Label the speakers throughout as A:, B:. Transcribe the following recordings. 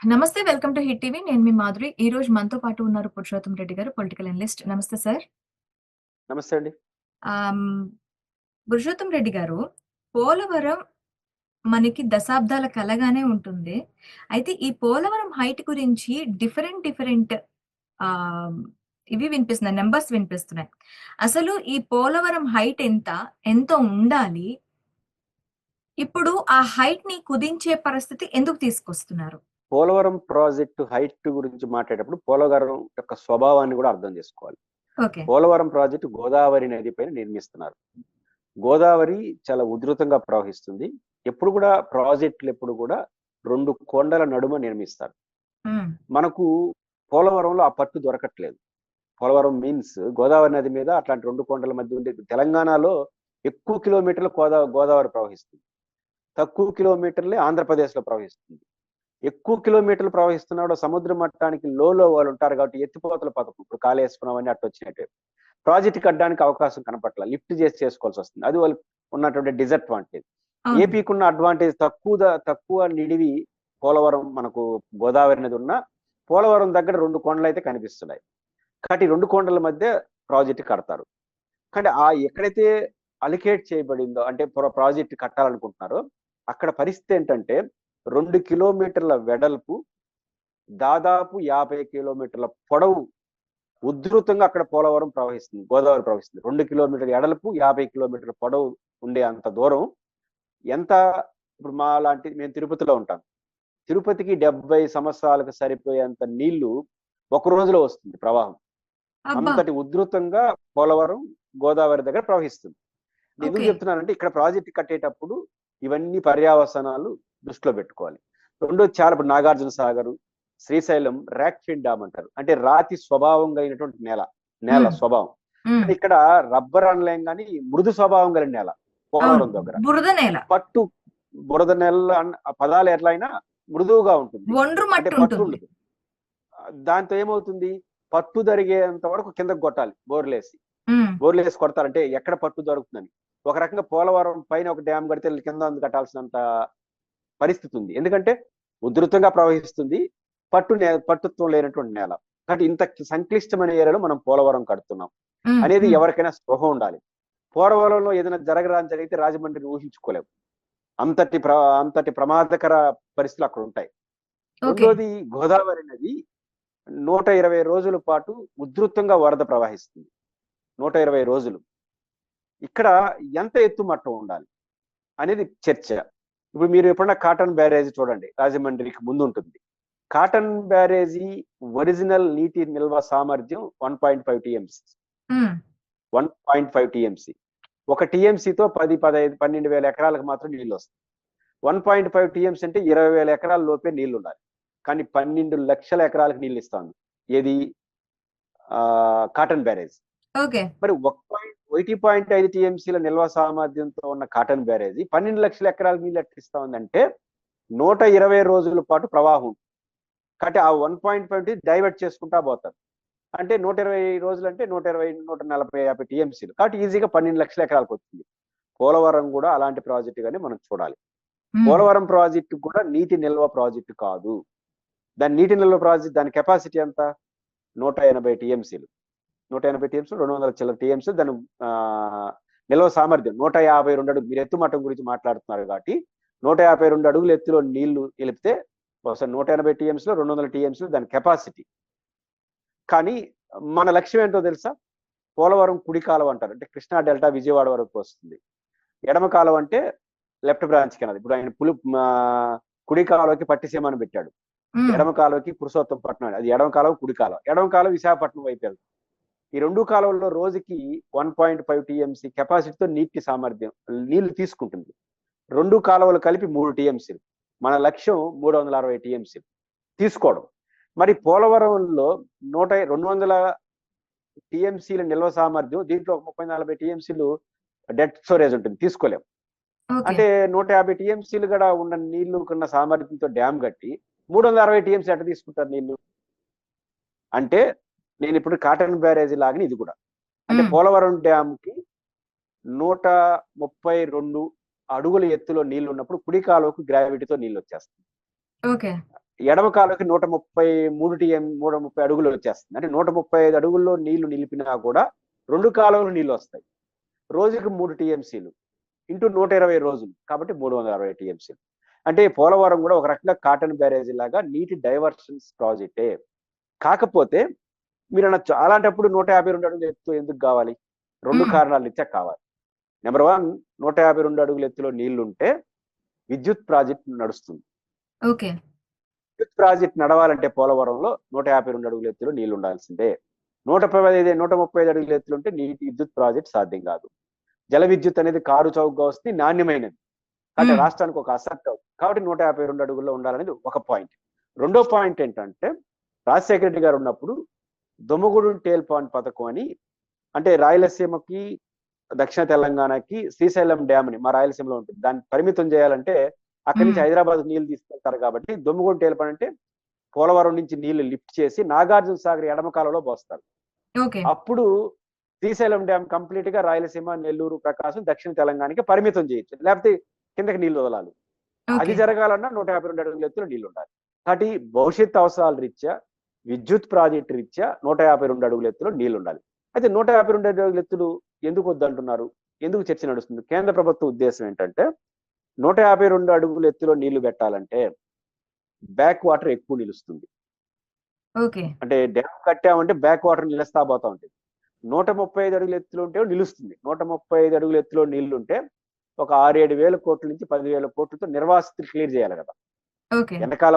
A: నమస్తే welcome to hit TV. నేను మీ మాధురి. ఈ రోజు మనతో పాటు ఉన్నారు పురుషోత్తం రెడ్డి గారు పొలిటికల్ అనలిస్ట్. నమస్తే సార్.
B: నమస్తే అండి.
A: పురుషోత్తం రెడ్డి గారు పోలవరం మనకి దశాబ్దాల కలగానే ఉంటుంది. అయితే ఈ పోలవరం హైట్ గురించి డిఫరెంట్ డిఫరెంట్ ఇవి వినిపిస్తున్నాయి నెంబర్స్ వినిపిస్తున్నాయి. అసలు ఈ పోలవరం హైట్ ఎంత ఎంత ఉండాలి? ఇప్పుడు ఆ హైట్ని కుదించే పరిస్థితి ఎందుకు తీసుకొస్తున్నారు?
B: పోలవరం ప్రాజెక్టు హైట్ గురించి మాట్లాడేటప్పుడు పోలవరం యొక్క స్వభావాన్ని కూడా అర్థం చేసుకోవాలి. పోలవరం ప్రాజెక్టు గోదావరి నది పైన నిర్మిస్తున్నారు. గోదావరి చాలా ఉధృతంగా ప్రవహిస్తుంది. ఎప్పుడు కూడా ప్రాజెక్టులు ఎప్పుడు కూడా రెండు కొండల నడుమ నిర్మిస్తారు. మనకు పోలవరంలో ఆ పట్టు దొరకట్లేదు. పోలవరం మీన్స్ గోదావరి నది మీద అట్లాంటి రెండు కొండల మధ్య ఉండే తెలంగాణలో ఎక్కువ కిలోమీటర్లు గోదా గోదావరి ప్రవహిస్తుంది. తక్కువ కిలోమీటర్లే ఆంధ్రప్రదేశ్లో ప్రవహిస్తుంది. ఎక్కువ కిలోమీటర్లు ప్రవహిస్తున్నాడు సముద్ర మట్టానికి లోలో వాళ్ళు ఉంటారు కాబట్టి ఎత్తిపోతల పథకం. ఇప్పుడు కాళేశ్వరం అని అట్టు వచ్చినట్టు. ప్రాజెక్ట్ కట్టడానికి అవకాశం కనపట్ల. లిఫ్ట్ చేసి చేసుకోవాల్సి వస్తుంది. అది వాళ్ళు ఉన్నటువంటి డిసడ్వాంటేజ్
A: అవును.
B: ఏపీకి ఉన్న అడ్వాంటేజ్ తక్కువ తక్కువ నిడివి పోలవరం మనకు గోదావరి నది ఉన్న పోలవరం దగ్గర రెండు కొండలు అయితే కనిపిస్తున్నాయి. కాబట్టి రెండు కొండల మధ్య ప్రాజెక్ట్ కడతారు. కానీ ఆ ఎక్కడైతే అలికేట్ చేయబడిందో అంటే ప్ర- ప్రాజెక్ట్ కట్టాలనుకుంటున్నారో అక్కడ పరిస్థితి ఏంటంటే రెండు కిలోమీటర్ల వెడల్పు దాదాపు యాభై కిలోమీటర్ల పొడవు ఉధృతంగా అక్కడ పోలవరం ప్రవహిస్తుంది గోదావరి ప్రవహిస్తుంది. రెండు కిలోమీటర్ల ఎడల్పు యాభై కిలోమీటర్ల పొడవు ఉండే అంత దూరం. ఎంత ఇప్పుడు మా లాంటి మేము తిరుపతిలో ఉంటాం. తిరుపతికి డెబ్బై సంవత్సరాలకు సరిపోయేంత నీళ్ళు ఒక రోజులో వస్తుంది ప్రవాహం. అంతటి ఉధృతంగా పోలవరం గోదావరి దగ్గర ప్రవహిస్తుంది. నేను ఎందుకు. చెప్తున్నానంటే ఇక్కడ ప్రాజెక్ట్ కట్టేటప్పుడు ఇవన్నీ పర్యావసనాలు దృష్టిలో పెట్టుకోవాలి. రెండో చాలా ఇప్పుడు Nagarjuna Sagar Srisailam rock fill dam అంటారు. అంటే రాతి స్వభావం కలిగినటువంటి నేల నేల. స్వభావం. ఇక్కడ రబ్బర్ అనలేం కానీ మృదు స్వభావం కలిగిన నేల పోలవరం. దగ్గర.
A: బురద నేల.
B: పట్టు బురద నేల పదాలు ఎట్లా అయినా మృదువుగా ఉంటుంది. అంటే పట్టు ఉండదు. దాంతో ఏమవుతుంది? పట్టు జరిగేంత వరకు కిందకు కొట్టాలి బోర్లేసి.
A: ఉమ్,
B: బోర్లు వేసి కొడతారంటే ఎక్కడ పట్టు దొరుకుతుందని. ఒక రకంగా పోలవరం పైన ఒక డ్యామ్ కడితే కింద కట్టాల్సినంత పరిస్థితి ఉంది ఎందుకంటే ఉధృతంగా ప్రవహిస్తుంది. పట్టు నే పట్టుత్వం లేనటువంటి నేల. కాబట్టి ఇంత సంక్లిష్టమైన ఏరియాలో మనం పోలవరం కడుతున్నాం. అనేది ఎవరికైనా స్పృహ ఉండాలి. పోలవరంలో ఏదైనా జరగరాని జరిగితే రాజమండ్రిని ఊహించుకోలేము అంతటి ప్ర అంతటి ప్రమాదకర పరిస్థితులు అక్కడ ఉంటాయి. రెండోది గోదావరి నది నూట ఇరవై రోజుల పాటు ఉధృతంగా వరద ప్రవహిస్తుంది. నూట ఇరవై రోజులు. ఇక్కడ ఎంత ఎత్తు మట్టం ఉండాలి అనేది చర్చ. ఇప్పుడు మీరు ఎప్పుడన్నా కాటన్ బ్యారేజీ చూడండి రాజమండ్రికి ముందు ఉంటుంది కాటన్ బ్యారేజీ ఒరిజినల్ నీటి నిల్వ సామర్థ్యం one point five TMC one point five TMC ఒక టీఎంసీతో పది పదహైదు పన్నెండు వేల ఎకరాలకు మాత్రం నీళ్ళు వస్తాయి. వన్ పాయింట్ ఫైవ్ టీఎంసీ అంటే ఇరవై వేల ఎకరాల లోపే నీళ్ళు ఉండాలి. కానీ పన్నెండు లక్షల ఎకరాలకు నీళ్ళు ఇస్తాను. ఏది? ఆ, కాటన్ బ్యారేజ్ మరి ఒకటి పాయింట్ ఐదు టీఎంసీల నిల్వ సామర్థ్యంతో ఉన్న కాటన్ బ్యారేజీ పన్నెండు లక్షల ఎకరాలకు నీళ్ళు ఎట్టిస్తా ఉందంటే నూట ఇరవై రోజుల పాటు ప్రవాహం ఉంటుంది. కాబట్టి ఆ వన్ పాయింట్ ఫైవ్ డైవర్ట్ చేసుకుంటా పోతారు. అంటే నూట ఇరవై రోజులు అంటే నూట ఇరవై నూట నలభై యాభై టీఎంసీలు కాబట్టి ఈజీగా పన్నెండు లక్షల ఎకరాలకు వస్తుంది. పోలవరం కూడా అలాంటి ప్రాజెక్టు గానే మనం చూడాలి. పోలవరం ప్రాజెక్టు కూడా నీటి నిల్వ ప్రాజెక్టు కాదు. దాని నీటి నిల్వ ప్రాజెక్ట్ దాని కెపాసిటీ ఎంత? నూట ఎనభై టీఎంసీలు. నూట ఎనభై టీఎంసీలు రెండు వందల చిల్లర టీఎంసీలు దాని నిల్వ సామర్థ్యం. నూట యాభై రెండు అడుగు మీరు ఎత్తు మట్టం గురించి మాట్లాడుతున్నారు కాబట్టి నూట యాభై రెండు అడుగుల ఎత్తులో నీళ్ళు నిలిపితే బహుశా నూట ఎనభై టీఎంసీలు రెండు వందల టీఎంసీలు దాని కెపాసిటీ కానీ మన లక్ష్యం ఏంటో తెలుసా? పోలవరం కుడి కాలువ అంటారు. అంటే కృష్ణా డెల్టా విజయవాడ వరకు వస్తుంది. ఎడమ కాలువ అంటే లెఫ్ట్ బ్రాంచ్ కింద. ఇప్పుడు ఆయన పులి కుడి కాలువకి పట్టిసీమని పెట్టాడు. ఎడమ కాలువకి పురుషోత్తం పట్నం. అది ఎడమ కాలువ కుడి కాలువ. ఎడమ కాలువ విశాఖపట్నం వైపు వెళ్తుంది. ఈ రెండు కాలువల్లో రోజుకి వన్ పాయింట్ ఫైవ్ టీఎంసీ కెపాసిటీతో నీటి సామర్థ్యం నీళ్ళు తీసుకుంటుంది. రెండు కాలువలు కలిపి మూడు టీఎంసీలు. మన లక్ష్యం మూడు వందల అరవై టీఎంసీలు తీసుకోవడం. మరి పోలవరంలో నూట రెండు వందల టీఎంసీల నిల్వ సామర్థ్యం దీంట్లో ముప్పై నలభై టీఎంసీలు డెడ్ స్టోరేజ్ ఉంటుంది తీసుకోలేం.
A: ఓకే.
B: అంటే నూట యాభై టీఎంసీలు కూడా ఉన్న నీళ్ళు ఉన్న సామర్థ్యంతో డ్యామ్ కట్టి మూడు వందల అరవై టీఎంసీ ఎట్ట తీసుకుంటారు నీళ్ళు? అంటే నేను ఇప్పుడు కాటన్ బ్యారేజీ లాగానే ఇది కూడా. అంటే పోలవరం డ్యామ్కి నూట ముప్పై రెండు అడుగుల ఎత్తులో నీళ్ళు ఉన్నప్పుడు కుడి కాలువకు గ్రావిటీతో నీళ్ళు వచ్చేస్తాయి
A: ఓకే.
B: ఎడమ కాలువకి నూట ముప్పై మూడు టీఎం నూట ముప్పై అడుగులు వచ్చేస్తుంది. అంటే నూట ముప్పై ఐదు అడుగుల్లో నీళ్ళు నిలిపినా కూడా రెండు కాలువలు నీళ్ళు వస్తాయి రోజుకి మూడు టీఎంసీలు ఇంటూ నూట ఇరవై రోజులు కాబట్టి మూడు వందల అరవై టీఎంసీలు. అంటే పోలవరం కూడా ఒక రకంగా కాటన్ బ్యారేజీ లాగా నీటి డైవర్షన్స్ ప్రాజెక్టే. కాకపోతే మీరు అనొచ్చు అలాంటప్పుడు నూట యాభై రెండు అడుగులు ఎత్తు ఎందుకు కావాలి? రెండు
A: మ్మ్.
B: కారణాలు ఇచ్చా కావాలి. నెంబర్ వన్ నూట యాభై రెండు అడుగుల ఎత్తులో నీళ్ళు ఉంటే విద్యుత్ ప్రాజెక్ట్ నడుస్తుంది.
A: ఓకే.
B: విద్యుత్ ప్రాజెక్ట్ నడవాలంటే పోలవరంలో నూట యాభై రెండు అడుగుల ఎత్తులో నీళ్ళు ఉండాల్సిందే. నూట పదహైదు నూట ముప్పై ఐదు అడుగుల ఎత్తులు ఉంటే నీటి విద్యుత్ ప్రాజెక్ట్ సాధ్యం కాదు. జల విద్యుత్ అనేది కారు చౌకగా వస్తుంది నాణ్యమైనది. అంటే
A: మ్మ్.
B: రాష్ట్రానికి ఒక అసెట్ అవుతుంది. కాబట్టి నూట యాభై రెండు అడుగుల్లో ఉండాలనేది ఒక పాయింట్. రెండో పాయింట్ ఏంటంటే రాజశేఖర రెడ్డి గారు ఉన్నప్పుడు దొమ్మగూడు టేల్ పాండ్ పథకం అని అంటే రాయలసీమకి దక్షిణ తెలంగాణకి శ్రీశైలం డ్యామ్ అని మా రాయలసీమలో ఉంటుంది. దాన్ని పరిమితం చేయాలంటే అక్కడి నుంచి. హైదరాబాద్ నీళ్ళు తీసుకెళ్తారు కాబట్టి దొమ్మగూడు టేల్ పాండ్ అంటే పోలవరం నుంచి నీళ్ళు లిఫ్ట్ చేసి నాగార్జున సాగర్ ఎడమ కాలంలో పోస్తారు. అప్పుడు శ్రీశైలం డ్యామ్ కంప్లీట్గా రాయలసీమ నెల్లూరు ప్రకాశం దక్షిణ తెలంగాణకి పరిమితం చేయొచ్చు. లేకపోతే కిందకి నీళ్ళు వదలాలి. అది జరగాలన్నా నూట యాభై రెండు అడుగుల ఎత్తులో నీళ్ళు ఉండాలి. కాబట్టి భవిష్యత్ అవసరాల రీత్యా విద్యుత్ ప్రాజెక్టు రీత్యా నూట యాభై రెండు అడుగుల ఎత్తులో నీళ్ళు ఉండాలి. అయితే నూట యాభై రెండు అడుగుల ఎత్తులు ఎందుకు వద్దంటున్నారు? ఎందుకు చర్చ నడుస్తుంది? కేంద్ర ప్రభుత్వ ఉద్దేశం ఏంటంటే నూట యాభై రెండు అడుగుల ఎత్తులో నీళ్ళు పెట్టాలంటే బ్యాక్ వాటర్ ఎక్కువ నిలుస్తుంది.
A: ఓకే.
B: అంటే డ్యామ్ కట్టామంటే బ్యాక్ వాటర్ నిలుస్తా పోతా ఉంటుంది. నూట ముప్పై ఐదు అడుగుల ఎత్తులో ఉంటే నిలుస్తుంది. నూట ముప్పై ఐదు అడుగుల ఎత్తులో నీళ్ళు ఉంటే ఒక ఆరు ఏడు వేల కోట్ల నుంచి పదివేల కోట్లతో నిర్వాసితులు క్లియర్ చేయాలి కదా. వెనకాల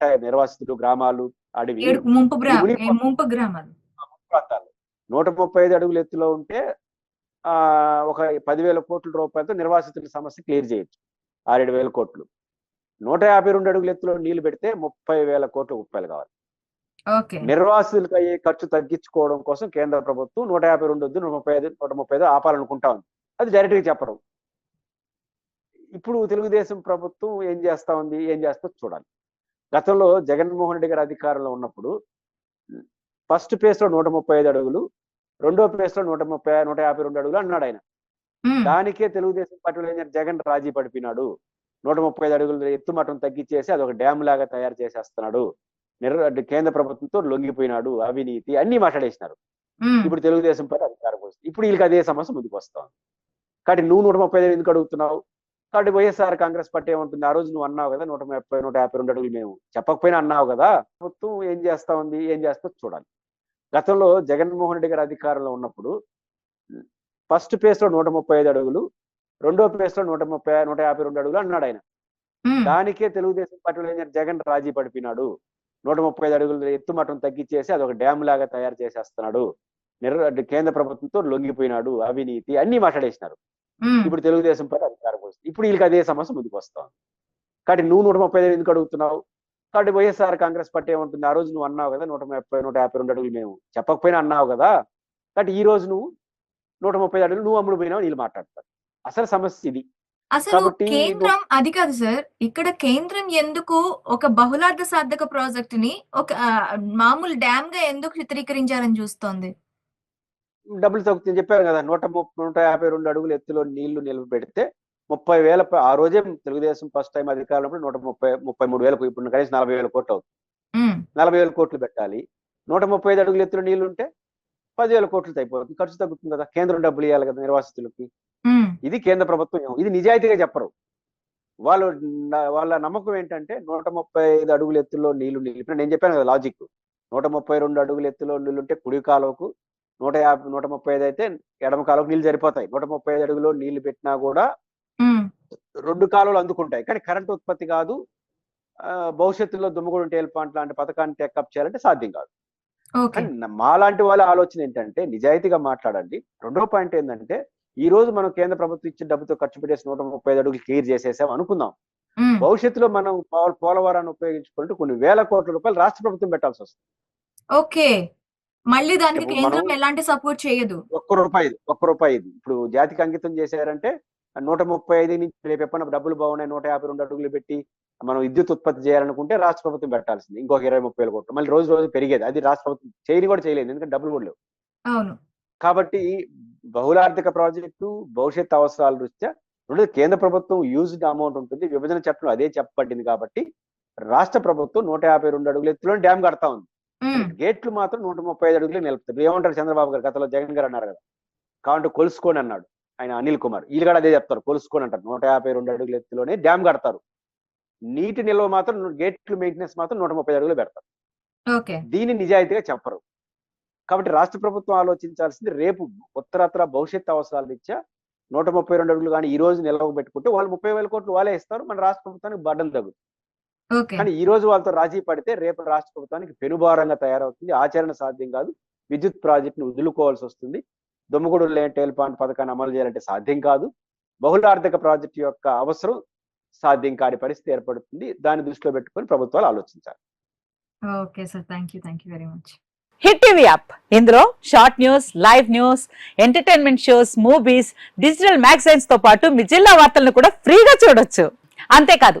B: ఉంటాయి నిర్వాసితులు గ్రామాలు అడవి.
A: ముంపు గ్రామాలు?
B: ప్రాంతాలు. నూట ముప్పై ఐదు అడుగుల ఎత్తులో ఉంటే ఆ ఒక పదివేల కోట్ల రూపాయలతో నిర్వాసితుల సమస్య క్లియర్ చేయొచ్చు. ఆరేడు వేల కోట్లు. నూట యాభై రెండు అడుగుల ఎత్తులో నీళ్ళు పెడితే ముప్పై వేల కోట్ల రూపాయలు కావాలి. నిర్వాసితులకు అయ్యే ఖర్చు తగ్గించుకోవడం కోసం కేంద్ర ప్రభుత్వం నూట యాభై రెండు వద్దు నూట ముప్పై ఐదు నూట ముప్పై ఐదు ఆపాలనుకుంటా ఉంది. అది డైరెక్ట్గా చెప్పడం ఇప్పుడు తెలుగుదేశం ప్రభుత్వం ఏం చేస్తా ఉంది ఏం చేస్తా చూడాలి. గతంలో జగన్మోహన్ రెడ్డి గారు అధికారంలో ఉన్నప్పుడు ఫస్ట్ ఫేజ్లో నూట ముప్పై ఐదు అడుగులు రెండో ఫేజ్లో నూట ముప్పై నూట యాభై రెండు అడుగులు అన్నాడు ఆయన. దానికే తెలుగుదేశం పార్టీలో ఏం? జగన్ రాజీ పడిపోయినాడు. నూట ముప్పై ఐదు అడుగులు ఎత్తు మఠం తగ్గించేసి అది ఒక డ్యామ్ లాగా తయారు చేసేస్తున్నాడు. నిర్ కేంద్ర ప్రభుత్వంతో లొంగిపోయినాడు అవినీతి అన్ని మాట్లాడేసినారు. ఇప్పుడు తెలుగుదేశం పార్టీ అధికారం వస్తుంది. ఇప్పుడు వీళ్ళకి అదే సమస్య ముందుకు వస్తాం కాబట్టి నువ్వు నూట ముప్పై ఐదు ఎందుకు అడుగుతున్నావు? కాబట్టి వైఎస్ఆర్ కాంగ్రెస్ పార్టీ ఏమంటుంది ఆ రోజు నువ్వు అన్నావు కదా నూట ముప్పై నూట యాభై రెండు అడుగులు మేము చెప్పకపోయినా అన్నావు కదా ప్రభుత్వం ఏం చేస్తా ఉంది ఏం చేస్తా చూడాలి గతంలో జగన్మోహన్ రెడ్డి గారు అధికారంలో ఉన్నప్పుడు ఫస్ట్ ఫేజ్లో నూట ముప్పై ఐదు అడుగులు రెండో ఫేజ్లో నూట ముప్పై నూట యాభై రెండు అడుగులు అన్నాడు ఆయన. దానికే తెలుగుదేశం పార్టీలో ఏం? జగన్ రాజీ పడిపోయినాడు నూట ముప్పై ఐదు అడుగులు ఎత్తు మఠం తగ్గించేసి అది ఒక డ్యామ్ లాగా తయారు చేసేస్తున్నాడు నిర్ కేంద్ర ప్రభుత్వంతో లొంగిపోయినాడు అవినీతి అన్ని మాట్లాడేసినారు. ఇప్పుడు తెలుగుదేశం పార్టీ అధికారం వస్తుంది. ఇప్పుడు వీళ్ళకి అదే సమస్య ముందుకు వస్తాం కాబట్టి నువ్వు నూట ముప్పై ఐదు ఎందుకు అడుగుతున్నావు? కాబట్టి వైఎస్ఆర్ కాంగ్రెస్ పార్టీ ఏమంటుంది? ఆ రోజు నువ్వు అన్నావు కదా నూట ముప్పై నూట యాభై రెండు అడుగులు మేము చెప్పకపోయినా అన్నావు కదా. కాబట్టి ఈ రోజు నువ్వు నూట ముప్పై అడుగులు నువ్వు అమ్ముడు పోయినావు వీళ్ళు మాట్లాడతారు. అసలు సమస్య ఇది.
A: అసలు కేంద్రం అది కాదు సార్ ఇక్కడ కేంద్రం ఎందుకు ఒక బహుళార్థ సాధక ప్రాజెక్ట్ని ఒక మామూలు డ్యామ్గా ఎందుకు చిత్రీకరించాలని చూస్తోంది?
B: డబ్బులు తగ్గుతుంది. చెప్పారు కదా నూట ముప్పై నూట యాభై రెండు అడుగులు ఎత్తులో నీళ్ళు నిల్వ పెడితే ముప్పై వేల ఆ రోజే తెలుగుదేశం ఫస్ట్ టైం అధికారంలో నూట ముప్పై ముప్పై మూడు వేలకు ఇప్పుడు కనీసం నలభై వేల కోట్లు అవుతుంది. నలభై వేల కోట్లు పెట్టాలి. నూట ముప్పై ఐదు అడుగులు ఎత్తులో నీళ్ళు ఉంటే పదివేల కోట్లు అయిపోతుంది. ఖర్చు తగ్గుతుంది కదా కేంద్రం డబ్బులు ఇవ్వాలి కదా నిర్వాసితులకి. ఇది కేంద్ర ప్రభుత్వం. ఇది నిజాయితీగా చెప్పరు. వాళ్ళు వాళ్ళ నమ్మకం ఏంటంటే నూట ముప్పై ఐదు అడుగుల ఎత్తులో నీళ్ళు నిలిపిన నేను చెప్పాను కదా లాజిక్ నూట ముప్పై రెండు అడుగుల ఎత్తులో నీళ్ళు ఉంటే కుడి కాలువకు నూట యాభై నూట ముప్పై ఐదు అయితే ఎడమ కాలువకు నీళ్ళు సరిపోతాయి. నూట ముప్పై ఐదు అడుగులో నీళ్ళు పెట్టినా కూడా. రెండు కాలువలు అందుకుంటాయి. కానీ కరెంట్ ఉత్పత్తి కాదు. భవిష్యత్తులో దుమ్మగూడెం టేల్ ప్లాంట్ లాంటి పథకాన్ని టేకప్ చేయాలంటే సాధ్యం కాదు. న- మాలాంటి వాళ్ళ ఆలోచన ఏంటంటే నిజాయితీగా మాట్లాడండి. రెండో పాయింట్ ఏంటంటే ఈ రోజు మనం కేంద్ర ప్రభుత్వం ఇచ్చిన డబ్బుతో ఖర్చు పెట్టేసి నూట ముప్పై ఐదు అడుగులు క్లియర్ చేసేసాం అనుకుందాం. భవిష్యత్తులో మనం పోల- పోలవరాన్ని ఉపయోగించుకుంటూ కొన్ని వేల కోట్ల రూపాయలు రాష్ట్ర ప్రభుత్వం పెట్టాల్సి వస్తుంది.
A: ఓకే. మళ్ళీ దానికి కేంద్రం ఎలాంటి సపోర్ట్ చేయదు.
B: ఒక్క రూపాయి ఒక్క రూపాయి ఇప్పుడు జాతికి అంకితం చేశారంటే నూట ముప్పై ఐదు నుంచి రేపు ఎప్పుడైనా డబ్బులు బాగున్నాయి నూట యాభై రెండు అడుగులు పెట్టి మనం విద్యుత్ ఉత్పత్తి చేయాలనుకుంటే రాష్ట్ర ప్రభుత్వం పెట్టాల్సింది. ఇంకొక ఇరవై ముప్పై వేల కోట్లు మళ్ళీ రోజు రోజు పెరిగేది. అది రాష్ట్ర ప్రభుత్వం చేయని కూడా చేయలేదు. ఎందుకంటే డబ్బులు కూడా లేవు.
A: అవును.
B: కాబట్టి బహుళార్థిక ప్రాజెక్టు భవిష్యత్ అవసరాల దృష్ట్యా రెండు కేంద్ర ప్రభుత్వం యూజ్డ్ అమౌంట్ ఉంటుంది. విభజన చట్టంలో అదే చెప్పబడింది కాబట్టి రాష్ట్ర ప్రభుత్వం నూట యాభై రెండు అడుగుల ఎత్తులో డ్యామ్ కడతా ఉంది. గేట్లు మాత్రం నూట ముప్పై ఐదు అడుగులు నిలుపుతారు ఏమంటారు చంద్రబాబు గారు? గతంలో జగన్ గారు అన్నారు కదా. కాబట్టి కొలుసుకోండి అన్నాడు ఆయన అనిల్ కుమార్. వీళ్ళు కూడా అదే చెప్తారు కొలుసుకోండి అంటారు. నూట యాభై రెండు అడుగుల ఎత్తులోనే డ్యామ్ కడతారు. నీటి నిల్వ మాత్రం గేట్లు మెయింటెనెన్స్ మాత్రం నూట ముప్పై అడుగులు పెడతారు. దీన్ని నిజాయితీగా చెప్పరు. కాబట్టి రాష్ట్ర ప్రభుత్వం ఆలోచించాల్సింది రేపు ఉత్తరత్ర భవిష్యత్ అవసరాల రీత్యా నూట ముప్పై రెండు అడుగులు కానీ ఈ రోజు నిల్వ పెట్టుకుంటే వాళ్ళు ముప్పై వేల కోట్లు వాళ్ళే ఇస్తారు. మన రాష్ట్ర ప్రభుత్వానికి బడ్డలు తగ్గుతుంది కానీ ఈ రోజు వాళ్ళతో రాజీ పడితే రేపు రాష్ట్ర ప్రభుత్వానికి పెనుభారంగా తయారవుతుంది. ఆచరణ సాధ్యం కాదు. విద్యుత్ ప్రాజెక్టును వదులుకోవాల్సి వస్తుంది. దుమ్మగూడు టేల్ పాంట్ పథకాన్ని అమలు చేయాలంటే సాధ్యం కాదు. బహుళార్థక ప్రాజెక్టు యొక్క అవసరం సాధ్యం కాని పరిస్థితి ఏర్పడుతుంది. దాన్ని దృష్టిలో పెట్టుకొని ప్రభుత్వాలు ఆలోచించాలి.
A: Okay sir. Thank you thank you very much.
C: Hit TV app. ఇందులో short news live news entertainment shows movies digital మ్యాగజైన్స్తో పాటు మీ జిల్లా వార్తలను కూడా ఫ్రీగా చూడొచ్చు. అంతేకాదు